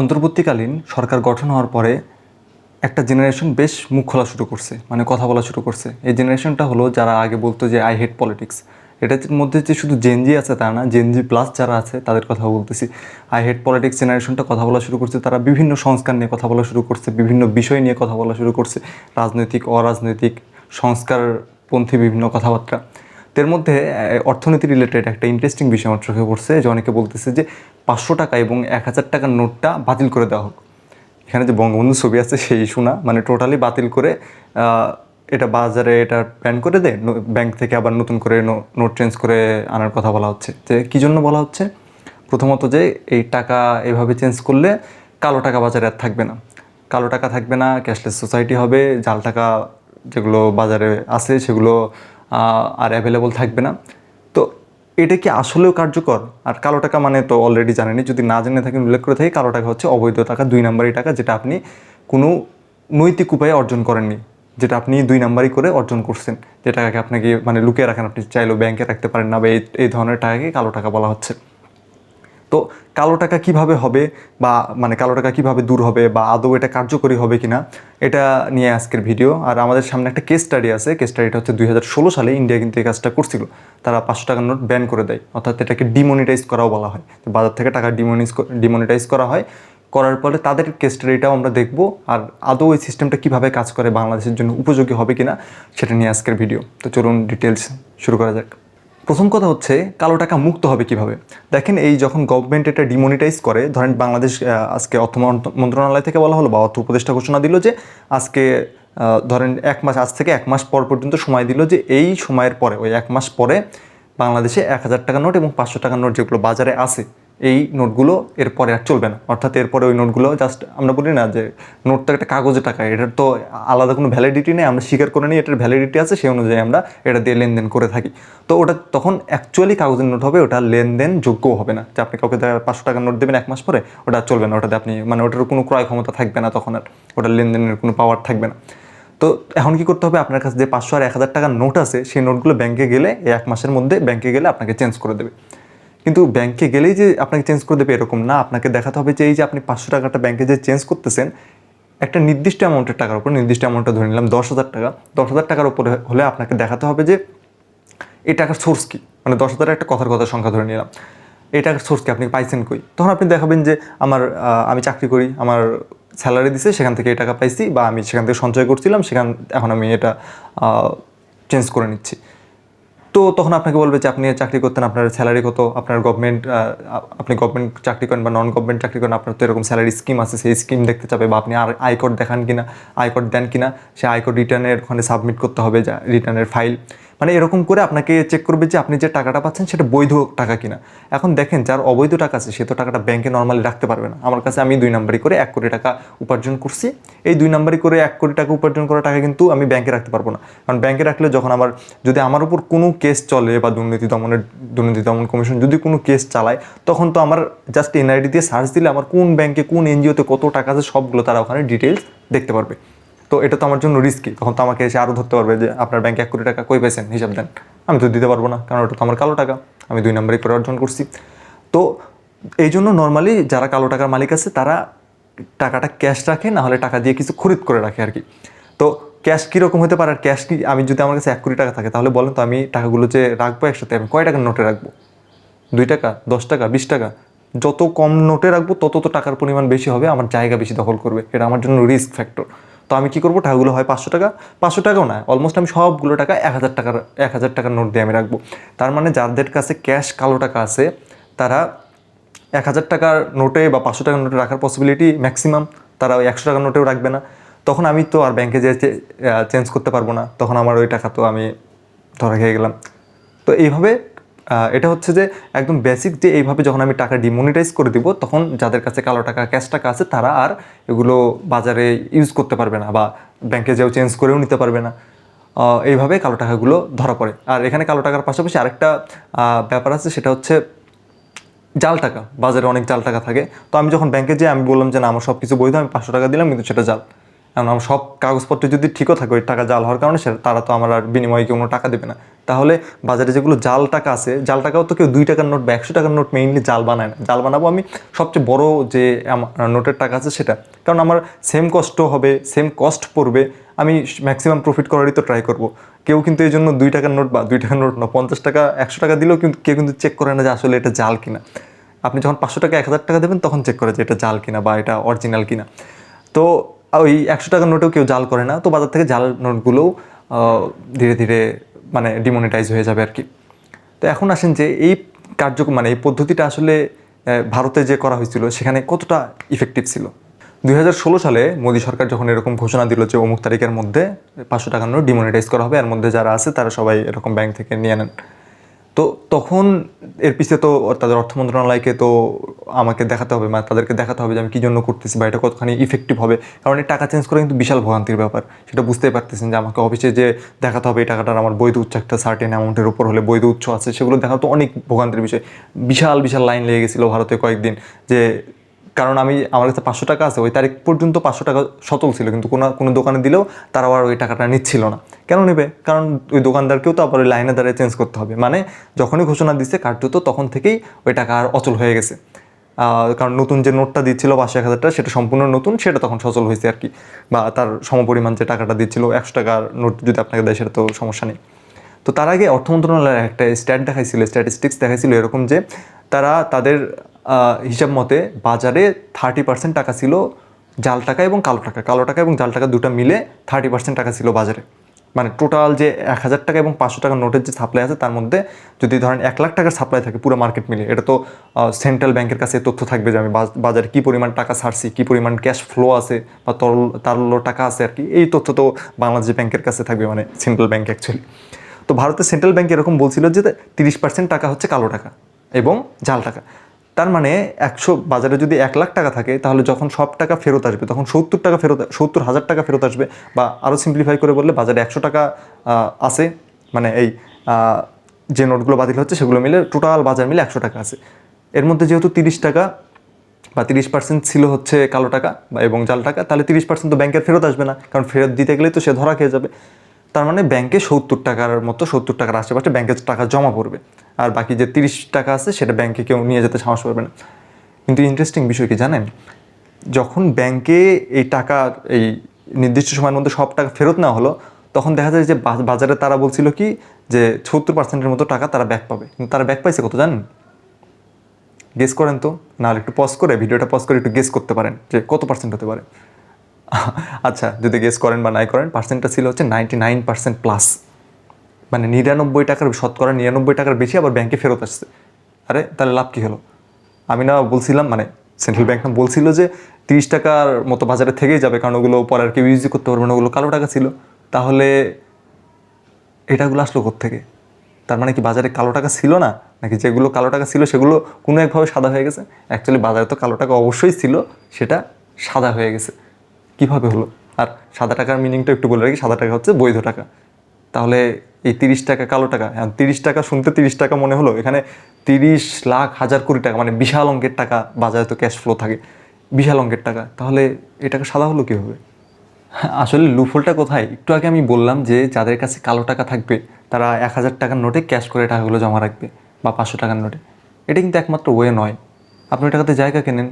অন্তর্বর্তীকালীন সরকার গঠন হওয়ার পরে একটা জেনারেশন বেশ মুখ খোলা শুরু করছে মানে কথা বলা শুরু করছে। এই জেনারেশনটা হলো যারা আগে বলতো যে আই হেট পলিটিক্স এটার মধ্যে যে শুধু জেনজি আছে তা না জেনজি প্লাস যারা আছে তাদের কথা বলতেছি। আই হেট পলিটিক্স জেনারেশনটা কথা বলা শুরু করছে, তারা বিভিন্ন সংস্কার নিয়ে কথা বলা শুরু করছে, বিভিন্ন বিষয় নিয়ে কথা বলা শুরু করছে। রাজনৈতিক, অরাজনৈতিক, সংস্কারপন্থী বিভিন্ন কথাবার্তা। এর মধ্যে অর্থনীতি রিলেটেড একটা ইন্টারেস্টিং বিষয় আমার চোখে পড়ছে, যে অনেকে বলতেছে যে পাঁচশো টাকা এবং এক হাজার টাকার নোটটা বাতিল করে দেওয়া হোক। এখানে যে বঙ্গবন্ধু ছবি আছে, সেই ইস্যু না মানে টোটালি বাতিল করে এটা বাজারে এটা ব্যান করে দেয় ব্যাংক থেকে আবার নতুন করে নোট চেঞ্জ করে আনার কথা বলা হচ্ছে। যে কী জন্য বলা হচ্ছে? প্রথমত যে এই টাকা এভাবে চেঞ্জ করলে কালো টাকা বাজারে আর থাকবে না। কালো টাকা থাকবে না ক্যাশলেস সোসাইটি হবে, জাল টাকা যেগুলো বাজারে আছে সেগুলো আর অ্যাভেলেবল থাকবে না। তো এটা কি আসলেও কার্যকর? আর কালো টাকা মানে তো অলরেডি জানেনি যদি না জেনে থাকেন উল্লেখ করে থাকি, কালো টাকা হচ্ছে অবৈধ টাকা, দুই নাম্বারই টাকা যেটা আপনি কোনো নৈতিক উপায়ে অর্জন করেননি, যেটা আপনি দুই নাম্বারই করে অর্জন করছেন, যে টাকাকে আপনাকে মানে লুকিয়ে রাখেন, আপনি চাইলেও ব্যাংকে রাখতে পারেন না, বা এই এই ধরনের টাকাকে কালো টাকা বলা হচ্ছে। তো কালো টাকা কীভাবে হবে বা মানে কালো টাকা কীভাবে দূর হবে বা আদৌ এটা কার্যকরী হবে কিনা, এটা নিয়ে আজকের ভিডিও। আর আমাদের সামনে একটা কেস স্টাডি আছে। কেস স্টাডিটা হচ্ছে দুই হাজার ষোলো সালে ইন্ডিয়া কিন্তু এই কাজটা করছিল। তারা পাঁচশো টাকার নোট ব্যান করে দেয়। অর্থাৎ এটাকে ডিমনিটাইজ করাও বলা হয়। বাজার থেকে টাকা ডিমনিজ ডিমনিটাইজ করা হয়। করার পরে তাদের কেস স্টাডিটাও আমরা দেখব। আর আদৌ এই সিস্টেমটা কীভাবে কাজ করে, বাংলাদেশের জন্য উপযোগী হবে কিনা, সেটা নিয়ে আজকের ভিডিও। তো চলুন ডিটেলস শুরু করা যাক। প্রথম কথা হচ্ছে কালো টাকা মুক্ত হবে কীভাবে? দেখেন এই যখন গভর্নমেন্ট এটা ডিমোনিটাইজ করে, ধরেন বাংলাদেশ আজকে অর্থ মন্ত্রণালয় থেকে বলা হলো বা অর্থ উপদেষ্টা ঘোষণা দিল যে আজকে ধরেন এক মাস, আজ থেকে এক মাস পর পর্যন্ত সময় দিল যে এই সময়ের পরে, ওই এক মাস পরে বাংলাদেশে এক হাজার টাকার নোট এবং পাঁচশো টাকা নোট যেগুলো বাজারে আছে এই নোটগুলো এরপরে আর চলবে না। অর্থাৎ এরপরে ওই নোটগুলো জাস্ট আমরা বলি না যে নোট তো একটা কাগজে টাকা, এটার তো আলাদা কোনো ভ্যালিডিটি নেই, আমরা স্বীকার করে নিই এটার ভ্যালিডিটি আছে, সেই অনুযায়ী আমরা এটা দিয়ে লেনদেন করে থাকি। তো ওটা তখন অ্যাকচুয়ালি কাগজের নোট হবে, ওটা লেনদেন যোগ্যও হবে না। যে আপনি কাউকে পাঁচশো টাকার নোট দেবেন এক মাস পরে, ওটা চলবে না। ওটাতে আপনি মানে ওটার কোনো ক্রয় ক্ষমতা থাকবে না তখন আর। ওটার লেনদেনের কোনো পাওয়ার থাকবে না। তো এখন কি করতে হবে? আপনার কাছে যে পাঁচশো আর এক হাজার টাকার নোট আছে, সেই নোটগুলো ব্যাংকে গেলে এক মাসের মধ্যে ব্যাংকে গেলে আপনাকে চেঞ্জ করে দেবে। কিন্তু ব্যাংকে গেলেই যে আপনাকে চেঞ্জ করে দেবে এরকম না। আপনাকে দেখাতে হবে যে এই যে আপনি পাঁচশো টাকাটা ব্যাংকে যে চেঞ্জ করতেছেন, একটা নির্দিষ্ট অ্যামাউন্টের টাকার উপর, নির্দিষ্ট অ্যামাউন্টটা ধরে নিলাম দশ হাজার টাকা, দশ হাজার টাকার উপরে হলে আপনাকে দেখাতে হবে যে এই টাকার সোর্স কি? মানে দশ হাজার একটা কথার কথা সংখ্যা ধরে নিলাম। এই টাকার সোর্স কি? আপনি পাইছেন কই? তখন আপনি দেখাবেন যে আমার আমি চাকরি করি, আমার স্যালারি দিছে, সেখান থেকে এই টাকা পাইছি বা আমি সেখান থেকে সঞ্চয় করছিলাম, সেখান, এখন আমি এটা চেঞ্জ করে নিচ্ছি। তো তখন আপনাকে বলবে যে আপনি চাকরি করতেন, আপনার স্যালারি কত, আপনার গভর্নমেন্ট আপনি গভর্নমেন্ট চাকরি করেন বা নন গভর্নমেন্ট চাকরি করেন, আপনার তো এরকম স্যালারি স্কিম আছে, সেই স্কিম দেখতে চাবে বা আপনি আর আয়কর দেখান কিনা, আয়কর দেন কিনা, সে আয়কর রিটার্নের ওখানে সাবমিট করতে হবে যা রিটার্নের ফাইল মানে এরকম করে আপনাকে চেক করবে যে আপনি যে টাকাটা পাচ্ছেন সেটা বৈধ টাকা কিনা। এখন দেখেন যার অবৈধ টাকা আছে, সে তো টাকাটা ব্যাংকে নর্মালি রাখতে পারবে না। আমার কাছে আমি দুই নাম্বারই করে এক কোটি টাকা উপার্জন করছি। এই দুই নাম্বারই করে এক কোটি টাকা উপার্জন করা টাকা কিন্তু আমি ব্যাংকে রাখতে পারব না। কারণ ব্যাংকে রাখলে যখন আমার, যদি আমার উপর কোনো কেস চলে বা দুর্নীতি দমনের, দুর্নীতি দমন কমিশন যদি কোনো কেস চালায়, তখন তো আমার জাস্ট এনআইডি দিয়ে সার্চ দিলে আমার কোন ব্যাংকে কোন এনজিওতে কত টাকা আছে সবগুলো তারা ওখানে ডিটেলস দেখতে পারবে। তো এটা তো আমার জন্য রিস্কি তখন তো আমাকে এসে আরও ধরতে পারবে যে, আপনার ব্যাংকে এক কোটি টাকা কই পেয়েছেন হিসাব দেন। আমি তো দিতে পারব না, কারণ ওটা তো আমার কালো টাকা। আমি দুই নম্বরই করে অর্জন করছি। তো এই জন্য নর্মালি যারা কালো টাকার মালিক আছে, তারা টাকাটা ক্যাশ রাখে, না হলে টাকা দিয়ে কিছু খরিদ করে রাখে আর কি। তো ক্যাশ কীরকম হতে পারে আর ক্যাশ কি? আমি যদি আমার কাছে এক কোটি টাকা থাকে, তাহলে বলেন তো আমি টাকাগুলো যে রাখব একসাথে, আমি কয় টাকার নোটে রাখব? দুই টাকা, দশ টাকা, বিশ টাকা? যত কম নোটে রাখব, তত তো টাকার পরিমাণ বেশি হবে, আমার জায়গা বেশি দখল করবে। এটা আমার জন্য রিস্ক ফ্যাক্টর তো আমি কি করব? টাকাগুলো হয় পাঁচশো টাকা। পাঁচশো টাকাও না অলমোস্ট আমি সবগুলো টাকা এক হাজার টাকার, এক হাজার টাকার নোট দিয়ে আমি রাখব। তার মানে যাদের কাছে ক্যাশ কালো টাকা আছে, তারা এক হাজার টাকার নোটে বা পাঁচশো টাকার নোটে রাখার পসিবিলিটি ম্যাক্সিমাম তারা ওই একশো টাকার নোটেও রাখবে না। তখন আমি তো আর ব্যাংকে যে চেঞ্জ করতে পারব না। তখন আমার ওই টাকা তো আমি ধরা খেয়ে গেলাম। তো এইভাবে এটা হচ্ছে যে একদম বেসিক যে এইভাবে যখন আমি টাকা ডিমনিটাইজ করে দিব, তখন যাদের কাছে কালো টাকা ক্যাশ টাকা আছে, তারা আর এগুলো বাজারে ইউজ করতে পারবে না বা ব্যাংকে যেও চেঞ্জ করেও নিতে পারবে না। এইভাবে কালো টাকাগুলো ধরা পড়ে। আর এখানে কালো টাকার পাশাপাশি আরেকটা ব্যাপার আছে, সেটা হচ্ছে জাল টাকা। বাজারে অনেক জাল টাকা থাকে। তো আমি যখন ব্যাংকে যাই, আমি বললাম যে, না, আমার সব কিছু বৈধ, আমি পাঁচশো টাকা দিলাম, কিন্তু সেটা জাল। কারণ আমার সব কাগজপত্র যদি ঠিকও থাকে, ওই টাকা জাল হওয়ার কারণে সে- তারা তো আমার আর বিনিময়ে কোনো টাকা দেবে না। তাহলে বাজারে যেগুলো জাল টাকা আছে, জাল টাকাও তো কেউ দুই টাকার নোট বা একশো টাকার নোট মেইনলি জাল বানায় না। জাল বানাবো আমি সবচেয়ে বড় যে নোটের টাকা আছে সেটা। কারণ আমার সেম কষ্ট হবে সেম কস্ট পড়বে, আমি ম্যাক্সিমাম প্রফিট করারই তো ট্রাই করব। কেউ কিন্তু এই জন্য দুই টাকার নোট বা দুই টাকার নোট না, পঞ্চাশ টাকা, একশো টাকা দিলেও কিন্তু কেউ কিন্তু চেক করে না যে আসলে এটা জাল কিনা। আপনি যখন পাঁচশো টাকা, এক হাজার টাকা দেবেন, তখন চেক করে যে এটা জাল কিনা বা এটা অরিজিনাল কিনা। তো ওই একশো টাকার নোটেও কেউ জাল করে না, তো বাজার থেকে জাল নোটগুলোও ধীরে ধীরে মানে ডিমনিটাইজ হয়ে যাবে আর কি তো এখন আসেন যে এই কার্যক্রম মানে এই পদ্ধতিটা আসলে ভারতে যে করা হয়েছিল, সেখানে কতটা ইফেক্টিভ ছিল? দুই হাজার ষোলো সালে মোদী সরকার যখন এরকম ঘোষণা দিল যে অমুক তারিখের মধ্যে পাঁচশো টাকার নোট ডিমনিটাইজ করা হবে, এর মধ্যে যারা আছে তারা সবাই এরকম ব্যাংক থেকে নিয়ে নেন। তো তখন এর পিছিয়ে তো তাদের অর্থ মন্ত্রণালয়কে তো আমাকে দেখাতে হবে মানে তাদেরকে দেখাতে হবে যে আমি কী জন্য করতেছি বা এটা কতখানি ইফেক্টিভ হবে। কারণ এই টাকা চেঞ্জ করা কিন্তু বিশাল ভোগান্তির ব্যাপার। সেটা বুঝতেই পারতেছেন যে আমাকে অফিসে যে দেখাতে হবে এই টাকাটার আমার বৈধ উচ্চ একটা সার্টেন অ্যামাউন্টের উপর হলে বৈধ উচ্চ আছে, সেগুলো দেখা তো অনেক ভোগান্তির বিষয়। বিশাল বিশাল লাইন লেগে গেছিল ভারতে কয়েকদিন যে কারণ আমি, আমার কাছে পাঁচশো টাকা আছে, ওই তারিখ পর্যন্ত পাঁচশো টাকা সচল ছিল, কিন্তু কোনো কোনো দোকানে দিলেও তারা আবার ওই টাকাটা নিচ্ছিল না। কেন নেবে? কারণ ওই দোকানদারকেও তো আবার ওই লাইনে দাঁড়িয়ে চেঞ্জ করতে হবে। মানে যখনই ঘোষণা দিচ্ছে কার্যত তখন থেকেই ওই টাকা আর অচল হয়ে গেছে। কারণ নতুন যে নোটটা দিচ্ছিল পাঁচশো এক হাজার টাকা সেটা সম্পূর্ণ নতুন, সেটা তখন সচল হয়েছে আর কি। বা তার সমপরিমাণ যে টাকাটা দিচ্ছিল, একশো টাকার নোট যদি আপনাকে দেয়, সেটা তো সমস্যা নেই। তো তার আগে অর্থ মন্ত্রণালয়ের একটা স্ট্যাট দেখাইছিল স্ট্যাটিস্টিক্স দেখাইছিল এরকম যে, তারা তাদের হিসাব মতে বাজারে থার্টি পার্সেন্ট টাকা ছিল জাল টাকা এবং কালো টাকা। কালো টাকা এবং জাল টাকা দুটো মিলে থার্টি পার্সেন্ট টাকা ছিল বাজারে। মানে টোটাল যে এক হাজার টাকা এবং পাঁচশো টাকার নোটের যে সাপ্লাই আছে, তার মধ্যে যদি ধরেন এক লাখ টাকার সাপ্লাই থাকে পুরো মার্কেট মিলে, এটা তো সেন্ট্রাল ব্যাংকের কাছে তথ্য থাকবে যে আমি বাজারে কী পরিমাণ টাকা ছাড়ছি, কী পরিমাণ ক্যাশ ফ্লো আছে বা তরল তারল টাকা আছে আর কি, এই তথ্য তো বাংলাদেশ ব্যাংকের কাছে থাকবে মানে সেন্ট্রাল ব্যাংক অ্যাকচুয়ালি তো ভারতের সেন্ট্রাল ব্যাংক এরকম বলছিল যে তিরিশ পার্সেন্ট টাকা হচ্ছে কালো টাকা এবং জাল টাকা। তার মানে একশো বাজারে যদি এক লাখ টাকা থাকে, তাহলে যখন সব টাকা ফেরত আসবে, তখন সত্তর টাকা ফেরত, সত্তর হাজার টাকা ফেরত আসবে বা আরও সিম্পলিফাই করে বললে বাজারে একশো টাকা আছে মানে এই যে নোটগুলো বাতিল হচ্ছে সেগুলো মিলে টোটাল বাজার মিলে একশো টাকা আছে। এর মধ্যে যেহেতু তিরিশ টাকা বা তিরিশ পার্সেন্ট ছিল হচ্ছে কালো টাকা বা এবং জাল টাকা, তাহলে তিরিশ পার্সেন্ট তো ব্যাংকের ফেরত আসবে না, কারণ ফেরত দিতে গেলে তো সে ধরা খেয়ে যাবে। তার মানে ব্যাংকে সত্তর টাকার মতো সত্তর টাকার আশেপাশে ব্যাংকের টাকা জমা পড়বে। আর বাকি যে তিরিশ টাকা আছে, সেটা ব্যাংকে কেউ নিয়ে যেতে সাহস পারবে না। কিন্তু ইন্টারেস্টিং বিষয় কি জানেন? যখন ব্যাংকে এই টাকা, এই নির্দিষ্ট সময়ের মধ্যে সব টাকা ফেরত নেওয়া হলো, তখন দেখা যায় যে বাজারে তারা বলছিল কি যে সত্তর পার্সেন্টের মতো টাকা তারা ব্যাক পাবে। কিন্তু তারা ব্যাক পাইছে কত জানেন? গেস করেন তো না একটু পজ করে ভিডিওটা পজ করে একটু গেস করতে পারেন যে কত পার্সেন্ট হতে পারে। আচ্ছা যদি গেস করেন বা নাই করেন পার্সেন্টটা ছিল হচ্ছে নাইনটি নাইন পার্সেন্ট প্লাস মানে নিরানব্বই টাকার শতকরা নিরানব্বই টাকার বেশি আবার ব্যাংকে ফেরত আসছে। আরে, তাহলে লাভ কী হলো? আমি না বলছিলাম মানে সেন্ট্রাল ব্যাংক না বলছিল যে তিরিশ টাকার মতো বাজারে থেকেই যাবে, কারণ ওগুলো পরে আর কেউ ইউজই করতে পারবে না, ওগুলো কালো টাকা ছিল। তাহলে এটাগুলো আসলো থেকে তার মানে কি বাজারে কালো টাকা ছিল না? নাকি যেগুলো কালো টাকা ছিল, সেগুলো কোনো একভাবে সাদা হয়ে গেছে? অ্যাকচুয়ালি বাজারে তো কালো টাকা অবশ্যই ছিল, সেটা সাদা হয়ে গেছে। কীভাবে হলো? আর সাদা টাকার মিনিংটা একটু বলে রাখি, সাদা টাকা হচ্ছে বৈধ টাকা। তাহলে এই তিরিশ টাকা, কালো টাকা হ্যাঁ তিরিশ টাকা শুনতে তিরিশ টাকা মনে হলো, এখানে তিরিশ লাখ, হাজার কোটি টাকা মানে বিশাল অঙ্কের টাকা বাজারে তো ক্যাশ ফ্লো থাকে, বিশাল অঙ্কের টাকা, তাহলে এই টাকা সাদা হলো কীভাবে? আসলে লুফলটা কোথায়? একটু আগে আমি বললাম যে যাদের কাছে কালো টাকা থাকবে, তারা এক হাজার টাকার নোটে ক্যাশ করে টাকাগুলো জমা রাখবে, বা পাঁচশো টাকার নোটে। এটা কিন্তু একমাত্র ওয়ে নয়। আপনি ওই টাকাতে জায়গা কেনেন,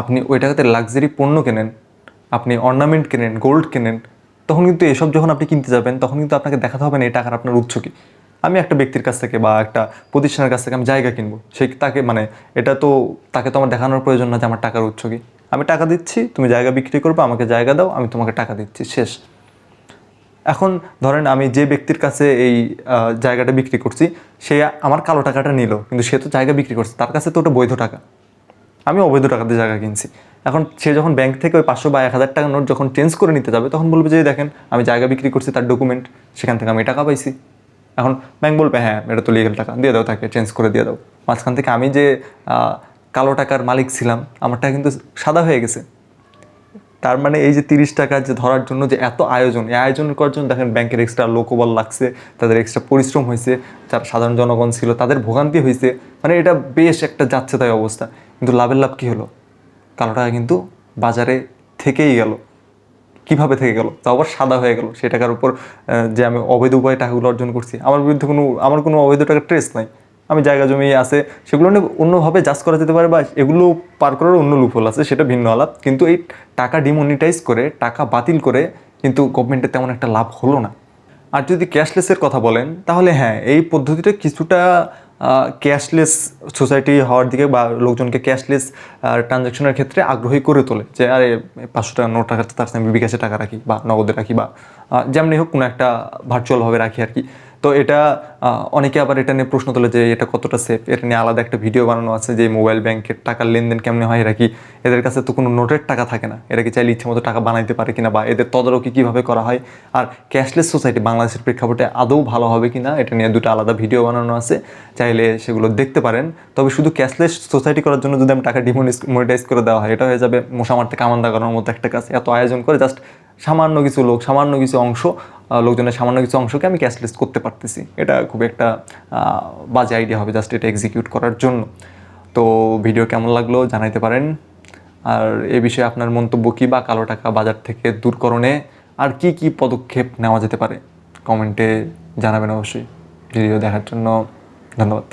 আপনি ওই টাকাতে লাক্সারি পণ্য কেনেন আপনি অর্নামেন্ট কেনেন গোল্ড কেনেন, তখন কিন্তু এসব যখন আপনি কিনতে যাবেন, তখন কিন্তু আপনাকে দেখাতে হবে না এই টাকার আপনার উৎস কি। আমি একটা ব্যক্তির কাছ থেকে বা একটা প্রতিষ্ঠানের কাছ থেকে আমি জায়গা কিনবো সেই তাকে মানে এটা তো তাকে তো আমার দেখানোর প্রয়োজন না যে আমার টাকার উৎস কি। আমি টাকা দিচ্ছি, তুমি জায়গা বিক্রি করবে, আমাকে জায়গা দাও, আমি তোমাকে টাকা দিচ্ছি, শেষ। এখন ধরেন আমি যে ব্যক্তির কাছে এই জায়গাটা বিক্রি করছি, সে আমার কালো টাকাটা নিল, কিন্তু সে তো জায়গা বিক্রি করছে, তার কাছে তো ওটা বৈধ টাকা। আমি অবৈধ টাকাতে জায়গা কিনছি। এখন সে যখন ব্যাংক থেকে ওই পাঁচশো বা এক হাজার টাকা নোট যখন চেঞ্জ করে নিতে যাবে, তখন বলবে যে দেখেন, আমি জায়গা বিক্রি করছি তার ডকুমেন্ট সেখান থেকে আমি টাকা পাইছি। এখন ব্যাংক বলবে হ্যাঁ এটা তো লিগেল টাকা, দিয়ে দাও তাকে চেঞ্জ করে দিয়ে দাও। মাঝখান থেকে আমি যে কালো টাকার মালিক ছিলাম আমার টাকা কিন্তু সাদা হয়ে গেছে। তার মানে এই যে তিরিশ টাকা যে ধরার জন্য যে এত আয়োজন, এই আয়োজন করার জন্য দেখেন ব্যাংকের এক্সট্রা লোকবল লাগছে, তাদের এক্সট্রা পরিশ্রম হয়েছে, যারা সাধারণ জনগণ ছিল তাদের ভোগান্তি হয়েছে। মানে এটা বেশ একটা যাচ্ছে তাই অবস্থা। কিন্তু লাভের লাভ কী হলো? কালো টাকা কিন্তু বাজারে থেকেই গেল। কীভাবে থেকে গেল? তাও আবার সাদা হয়ে গেল। সেই টাকার উপর যে আমি অবৈধ উপায়ে টাকাগুলো অর্জন করছি, আমার বিরুদ্ধে কোনো, আমার কোনো অবৈধ টাকার ট্রেস নাই। আমি জায়গা জমি আছে, সেগুলো নিয়ে অন্যভাবে জাজ করা যেতে পারে বা এগুলো পার করার অন্য লুফল আছে, সেটা ভিন্ন আলাপ। কিন্তু এই টাকা ডিমনিটাইজ করে, টাকা বাতিল করে কিন্তু গভর্নমেন্টের তেমন একটা লাভ হলো না। আর যদি ক্যাশলেসের কথা বলেন, তাহলে হ্যাঁ এই পদ্ধতিটা কিছুটা ক্যাশলেস সোসাইটি হওয়ার দিকে বা লোকজনকে ক্যাশলেস ট্রানজ্যাকশনের ক্ষেত্রে আগ্রহী করে তোলে যে, আরে, পাঁচশো টাকা, নোট টাকা, তার সাথে বিকাশে টাকা রাখি বা নগদে রাখি বা যেমনি হোক কোনো একটা ভার্চুয়ালভাবে রাখি আর কি। তো এটা অনেকে আবার এটা নিয়ে প্রশ্ন তোলে যে এটা কতটা সেফ এটা নিয়ে আলাদা একটা ভিডিও বানানো আছে যে মোবাইল ব্যাংকের টাকার লেনদেন কেমনে হয়? এরা কি এদের কাছে তো কোনো নোটের টাকা থাকে না। এরা কি চাইলে ইচ্ছে মতো টাকা বানাইতে পারে কিনা বা এদের তদারকি কীভাবে করা হয়? আর ক্যাশলেস সোসাইটি বাংলাদেশের প্রেক্ষাপটে আদৌ ভালো হবে কি না এটা নিয়ে দুটো আলাদা ভিডিও বানানো আছে। চাইলে সেগুলো দেখতে পারেন। তবে শুধু ক্যাশলেস সোসাইটি করার জন্য যদি আমি টাকা ডিমনিটাইজ করে দেওয়া হয়, এটা হয়ে যাবে মশা মারতে কামান্দা করার মতো একটা কাজ। এত আয়োজন করে জাস্ট সামান্য কিছু লোক, সামান্য কিছু অংশ লোকজনের সামান্য কিছু অংশকে আমি ক্যাশলেস করতে পারতেছি। এটা খুব একটা বাজে আইডিয়া হবে জাস্ট এটা এক্সিকিউট করার জন্য। তো ভিডিও কেমন লাগল জানাইতে পারেন। আর এ বিষয়ে আপনার মন্তব্য কী বা কালো টাকা বাজার থেকে দূরকরণে আর কি কি পদক্ষেপ নেওয়া যেতে পারে? কমেন্টে জানাবেন অবশ্যই। ভিডিও দেখার জন্য ধন্যবাদ।